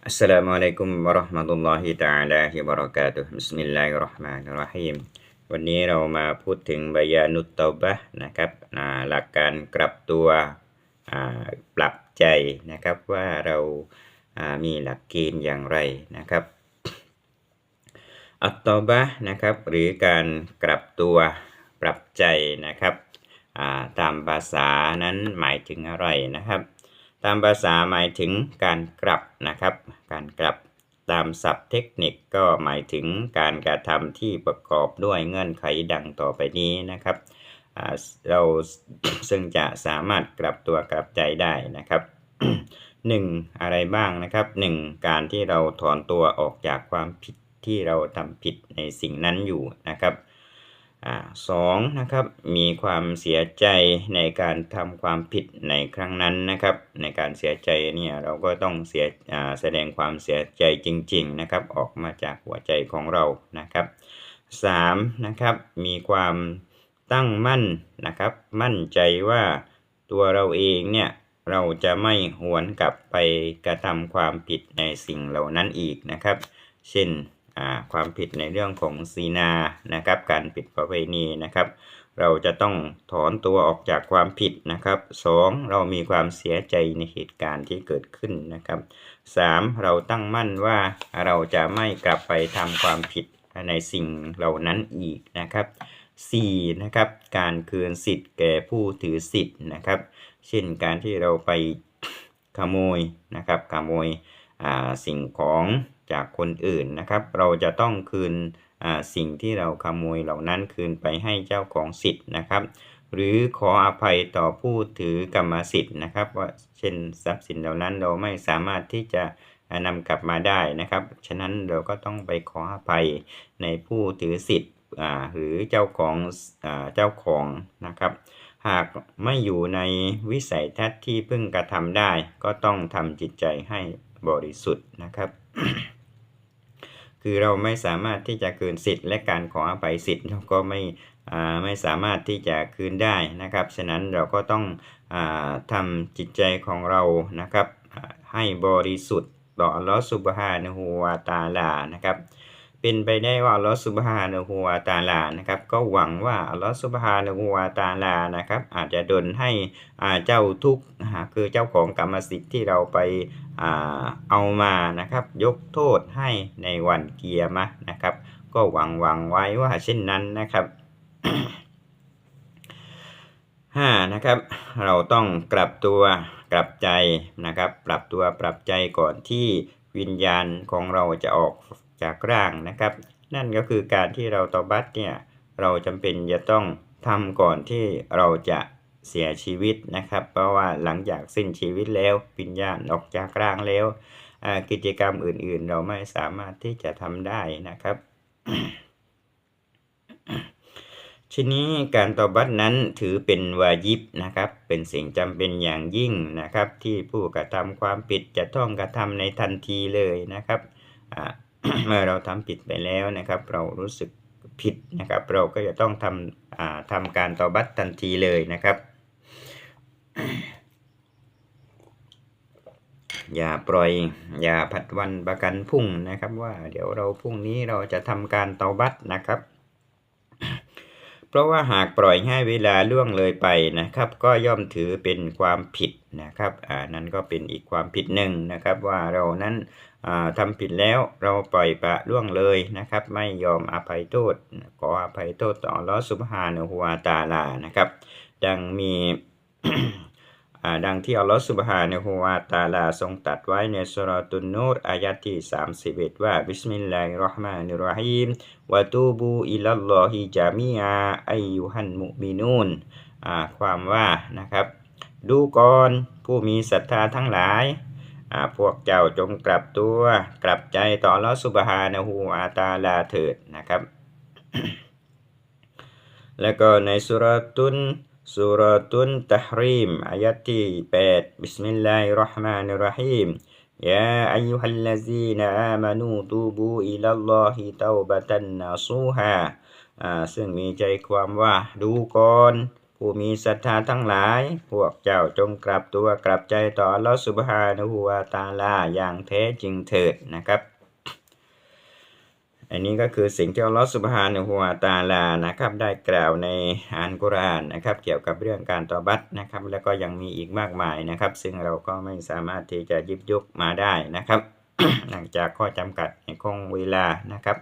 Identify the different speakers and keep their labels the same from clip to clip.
Speaker 1: Assalamualaikum warahmatullahi taala wabarakatuh Bismillahirrahmanirrahim วันนี้เรามาพูดถึงบยานุตตบะนะครับหลักการกลับตัวปรับใจนะครับว่าเรามีหลักเกณฑ์อย่างไรนะครับ อัตตบะนะครับหรือการกลับตัวปรับใจนะครับตามภาษานั้นหมายถึงอะไรนะครับ ตามภาษาหมายถึงการกลับนะครับ การกลับตามศัพท์เทคนิคก็หมายถึงการกระทำที่ประกอบด้วยเงื่อนไขดังต่อไปนี้นะครับ เราซึ่งจะสามารถกลับตัวกลับใจได้นะครับหนึ่งอะไรบ้างนะครับหนึ่งการที่เราถอนตัวออกจากความผิดที่เราทำผิดในสิ่งนั้นอยู่นะครับ สองนะครับมีความเสียใจในการทำความผิดในครั้งนั้นนะครับ ในการเสียใจเนี่ยเราก็ต้องเสียแสดงความเสียใจจริง ๆนะครับ ออกมาจากหัวใจของเรานะครับสามนะครับมีความตั้งมั่นนะครับ มั่นใจว่าตัวเราเองเนี่ยเราจะไม่หวนกลับไปกระทำความผิดในสิ่งเหล่านั้นอีกนะครับ เช่น ความผิดในเรื่องของซีนานะครับ การผิดประเวณีนะครับ เราจะต้องถอนตัวออกจากความผิดนะครับสองเรามีความเสียใจในเหตุการณ์ที่เกิดขึ้นนะครับสามเราตั้งมั่นว่าเราจะไม่กลับไปทำความผิดในสิ่งเหล่านั้นอีกนะครับสี่นะครับการคืนสิทธิ์แก่ผู้ถือสิทธิ์นะครับ เช่นการที่เราไปขโมยนะครับขโมยสิ่งของ จากคนอื่นนะครับ เราจะต้องคืนสิ่งที่เราขโมยเหล่านั้นคืนไปให้เจ้าของสิทธิ์นะครับ หรือขออภัยต่อผู้ถือกรรมสิทธิ์นะครับ ว่าเช่นทรัพย์สินเหล่านั้นเราไม่สามารถที่จะอ่านำกลับมาได้นะครับ ฉะนั้นเราก็ต้องไปขออภัยในผู้ถือสิทธิ์หรือเจ้าของอเจ้าของนะครับ หากไม่อยู่ในวิสัยทัศน์ที่พึ่งกระทำได้ ก็ต้องทำจิตใจให้บริสุทธิ์นะครับ คือเราไม่สามารถที่จะคืนสิทธิ์ และการขออภัยสิทธิ์เราก็ไม่ไม่สามารถที่จะคืนได้นะครับ ฉะนั้นเราก็ต้องอทำจิตใจของเรานะครับให้บริสุทธิ์ต่ออัลลอฮฺซุบฮานะฮูวาตาลานะครับ เป็นไปได้ว่าอัลลอฮฺซุบฮานะฮูวาตาลานะครับ ก็หวังว่าอัลลอฮฺซุบฮานะฮูวาตาลานะครับ อาจจะดลให้เจ้าทุกคือเจ้าของกรรมสิทธิ์ที่เราไปเอามานะครับ ยกโทษให้ในวันเกียร์มะนะครับ ก็หวังหวังไว้ว่าเช่นนั้นนะครับห้านะครับ เราต้องกลับตัวกลับใจนะครับ ปรับตัวปรับใจก่อนที่วิญญาณของเราจะออก จากร่างนะครับ นั่นก็คือการที่เราตอบัตเนี่ยเราจำเป็นจะต้องทำก่อนที่เราจะเสียชีวิตนะครับ เพราะว่าหลังจากสิ้นชีวิตแล้ววิญญาณออกจากร่างแล้ว กิจกรรมอื่นๆ เราไม่สามารถที่จะทำได้นะครับทีนี้การตอบัตนั้นถือเป็นวาญิบนะครับ เป็นสิ่งจำเป็นอย่างยิ่งนะครับ ที่ผู้กระทำความผิดจะต้องกระทำในทันทีเลยนะครับอ่า เมื่อเราทำผิดไปแล้วนะครับ เรารู้สึกผิดนะครับ เราก็จะต้องทำอ่าทำการตอบัตทันทีเลยนะครับ อย่าปล่อย อย่าผัดวันประกันพรุ่งนะครับ ว่าเดี๋ยวเราพรุ่งนี้เราจะทำการเตาบัตนะครับ เพราะว่าหากปล่อยให้เวลาล่วงเลยไปนะครับ ก็ย่อมถือเป็นความผิดนะครับอ่านั่นก็เป็นอีกความผิดหนึ่งนะครับ ว่าเรานั้นอ่าทำผิดแล้วเราปล่อยประล่วงเลยนะครับ ไม่ยอมอภัยโทษขออภัยโทษต่ออัลอสุบฮานุฮวาตาลานะครับ ดังมี ดังที่อัลลอฮฺสุบฮานะฮูวาตาลาทรงตัดไว้ในสุรตุนนูรอายะที่ 31 ว่าบิสมิลลาฮิรราะห์มานิรราะฮีมวะตูบูอิลลอฮิจามีอาอัยยุฮันมุมินูนความว่านะครับ ดูก่อนผู้มีศรัทธาทั้งหลายพวกเจ้าจงกลับตัว กลับใจต่ออัลลอฮฺสุบฮานะฮูวาตาลาเถิดนะครับ แล้วก็ในสุรตุน สุราตุนตะฮรีมอายะที่8บิสมิลลาฮิรเราะห์มานิรเราะฮีมยาอัยยุฮัลลซีนอามานูตูบูอิลัลลอฮิตาบะตันนาซูฮาอ่าซึ่งมีใจความว่าดูก่อนผู้มีศรัทธาทั้งหลาย พวกเจ้าจงกลับตัวกลับใจต่ออัลลอฮฺสุบฮานะฮูวาตาลาอย่างแท้จริงเถิดนะครับ อันนี้ก็คือสิ่งที่อัลลอฮฺสุบฮานะฮูวาตาลานะครับได้กล่าวในอัลกุรอานนะครับ เกี่ยวกับเรื่องการตอบัตนะครับ แล้วก็ยังมีอีกมากมายนะครับ ซึ่งเราก็ไม่สามารถที่จะยิบยกมาได้นะครับ หลังจากข้อจำกัดในคงเวลานะครับ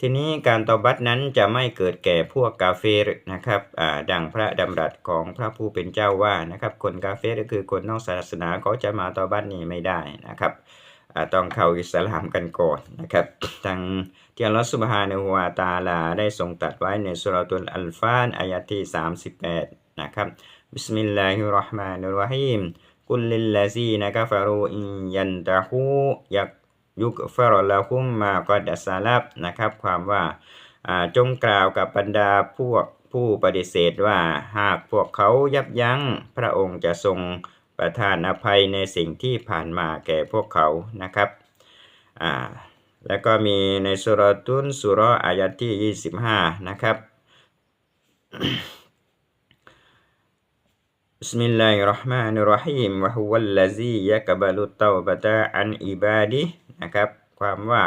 Speaker 1: ทีนี้การตอบัตนั้นจะไม่เกิดแก่พวกกาเฟรนะครับอ่าดังพระดำรัสของพระผู้เป็นเจ้าว่านะครับ คนกาเฟรก็คือคนนอกศาสนาเขาจะมาตอบัตนี้ไม่ได้นะครับอ่าต้องเข้าอิสลามกันก่อนนะครับทาง ที่อัลลอฮฺซุบฮานะฮูวาตาลาได้ทรงตัดไว้ในสุราตุลอัลฟานอายะที่ 38 นะครับ บิสมิลลาฮิรราะห์มานิรราะฮีมกุลลิลลาซีนะกะฟารูอินยันตะฮูยักยุกฟรละคุมมากอดัสซาลับนะครับ ความว่าอ่าจงกล่าวกับบรรดาพวกผู้ปฏิเสธว่าหากพวกเขายับยั้งพระองค์จะทรงประทานอภัยในสิ่งที่ผ่านมาแก่พวกเขานะครับอ่า แล้วก็มีในสุรตุนสุรออายะที่ 25 นะครับ بسم الله الرحمن الرحيم وهو الذي يقبل التوبة عن عباده นะครับ ความว่า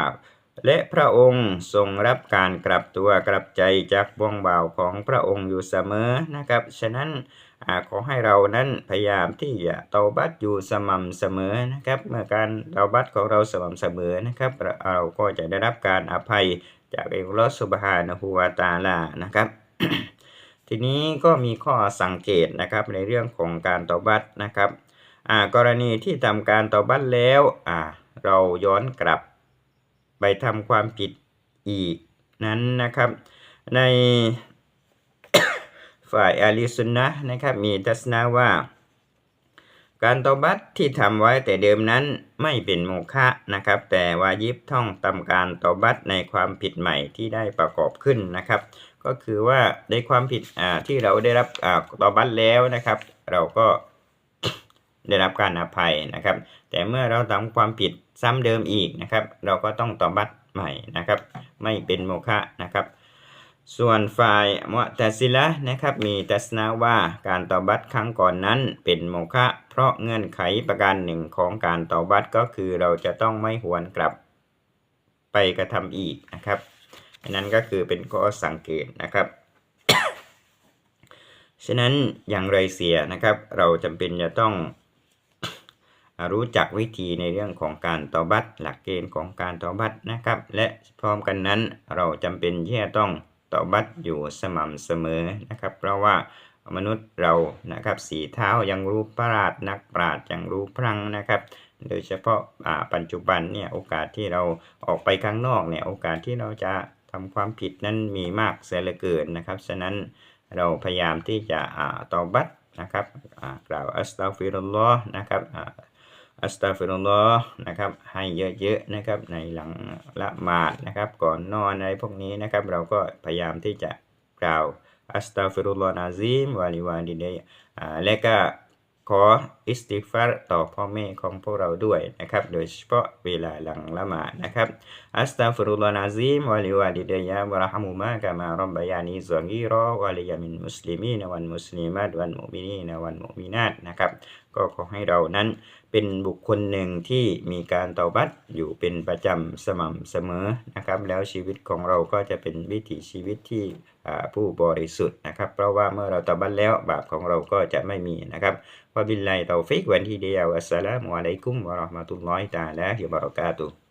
Speaker 1: และพระองค์ทรงรับการกลับตัวกลับใจจากบ้องบ่าวของพระองค์อยู่เสมอนะครับ ฉะนั้นอา ขอให้เรานั้นพยายามที่จะเตาบัตอยู่สม่ำเสมอนะครับ เมื่อการเตาบัตของเราสม่ำเสมอนะครับ เราก็จะได้รับการอภัยจากอัลลอฮฺซุบฮานะฮูวาตาลานะครับ ทีนี้ก็มีข้อสังเกตนะครับในเรื่องของการตอบัตนะครับกรณีที่ทำการตอบัตแล้วเราย้อนกลับไปทำความผิดอีกนั้นนะครับ ใน ฝ่ายอาลีซุนนะนะครับมีทัศนะว่า การตอบัตที่ทำไว้แต่เดิมนั้นไม่เป็นโมฆะนะครับ แต่วายิบท่องทำการตอบัตในความผิดใหม่ที่ได้ประกอบขึ้นนะครับ ก็คือว่าในความผิดอ่าที่เราได้รับตอบัตแล้วนะครับ เราก็ได้รับการอภัยนะครับ แต่เมื่อเราทำความผิดซ้ำเดิมอีกนะครับ เราก็ต้องตอบัตใหม่นะครับ ไม่เป็นโมฆะนะครับ ส่วนฝ่ายมุตะซิละนะครับมีทัศนะว่าการต่อบัตรครั้งก่อนนั้นเป็นโมฆะเพราะเงื่อนไขประการหนึ่งของการต่อบัตรก็คือเราจะต้องไม่หวนกลับไปกระทำอีกนะครับ อันนั้นก็คือเป็นข้อสังเกตนะครับ ฉะนั้นอย่างไรเสียนะครับ เราจำเป็นจะต้องรู้จักวิธีในเรื่องของการต่อบัตรหลักเกณฑ์ของการต่อบัตรนะครับ และพร้อมกันนั้นเราจำเป็นที่จะต้อง ต่อบัตรอยู่สม่ำเสมอนะครับ เพราะว่ามนุษย์เรานะครับสีเท้ายังรู้ปราดนักปราดยังรู้พลังนะครับ โดยเฉพาะอ่าปัจจุบันเนี่ยโอกาสที่เราออกไปข้างนอกเนี่ยโอกาสที่เราจะทำความผิดนั้นมีมากเสียเหลือเกินนะครับ ฉะนั้นเราพยายามที่จะอ่อบัตรนะครับอ่ากล่าวอัสตัฟิรุลลอฮ์นะครับ อัสตัฟิรุลลอฮ์นะครับ ให้เยอะๆนะครับ ในหลังละหมาดนะครับ ก่อนนอนอะไรพวกนี้นะครับ เราก็พยายามที่จะกล่าวอัสตัฟิรุลลอฮ์อาซีมวาลิวาดิเดยอ่าและก็ขออิสติฟารต่อพ่อแม่ของพวกเราด้วยนะครับ โดยเฉพาะเวลาหลังละหมาดนะครับอัสตัฟิรุลลอฮ์อาซีมวาลิวาดิเดยะวะราะฮมุมากะมารบบายานีซอกีรอวะลิยามินมุสลิมีนวันมุสลิมาตวันมุมินีนวันมุมินาตนะครับ ก็ขอให้เรานั้นเป็นบุคคลหนึ่งที่มีการเตาบัตอยู่เป็นประจำสม่ำเสมอนะครับ แล้วชีวิตของเราก็จะเป็นวิถีชีวิตที่ผู้บริสุทธิ์นะครับ เพราะว่าเมื่อเราเตาบัตแล้วบาปของเราก็จะไม่มีนะครับวะบิลลาฮิตอฟิกวันที่เดียวอัสสลามุอะลัยกุมวะราะห์มะตุลลอฮิตะอาลาฮิวะบะเราะกาตุ